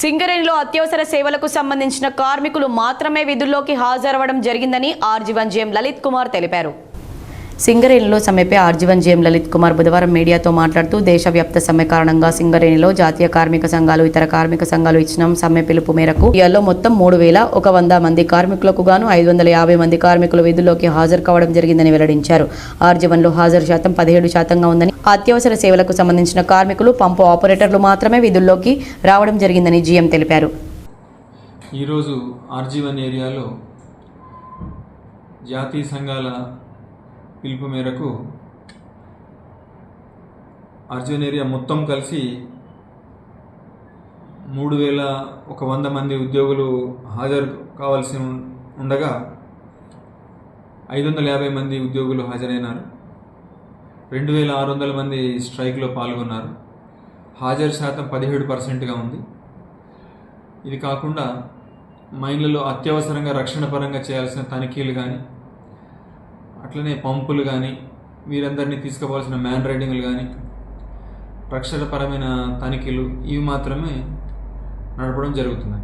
సింగరేణిలో అత్యవసర సేవలకు సంబంధించిన కార్మికులు మాత్రమే విధుల్లోకి హాజరవడం జరిగిందని ఆర్జీవన్ జేఎం లలిత్ కుమార్ తెలిపారు. సింగరేణిలో సమ్మెపై RG one GM Lalith Kumar బుధవారం మీడియాతో మాట్లాడుతూ దేశవ్యాప్త సమ్మె కారణంగా సింగరేణిలో జాతీయ కార్మిక సంఘాలు ఇతర కార్మిక సంఘాలు ఇచ్చిన సమ్మె పిలుపు మేరకు ఇయాల్లో మొత్తం మూడు వేల ఒక వంద మంది కార్మికులకు గాను ఐదు వందల యాభై మంది కార్మికులు విధుల్లోకి హాజరు కావడం జరిగిందని వెల్లడించారు. ఆర్జీవన్లో హాజరు శాతం పదిహేడు శాతంగా ఉందని అత్యవసర సేవలకు సంబంధించిన కార్మికులు పంపు ఆపరేటర్లు మాత్రమే విధుల్లోకి రావడం జరిగిందని జీఎం తెలిపారు. ఈరోజు ఆర్జీవన్ ఏరియాలో జాతీయ సంఘాల పిలుపు మేరకు అర్జున్ ఏరియా మొత్తం కలిసి మూడు వేల ఒక వంద మంది ఉద్యోగులు హాజరు కావాల్సి ఉండగా ఐదు వందల యాభై మంది ఉద్యోగులు హాజరైనారు. రెండు వేల ఆరు వందల మంది స్ట్రైక్లో పాల్గొన్నారు. హాజరు శాతం పదిహేడు పర్సెంట్గా ఉంది. ఇది కాకుండా మైన్లలో అత్యవసరంగా రక్షణ పరంగా చేయాల్సిన తనిఖీలు కానీ అట్లనే పంపులు కానీ వీరందరినీ తీసుకోవాల్సిన మ్యాన్ రైడింగ్లు కానీ రక్షణపరమైన తనిఖీలు ఇవి మాత్రమే నడపడం జరుగుతుంది.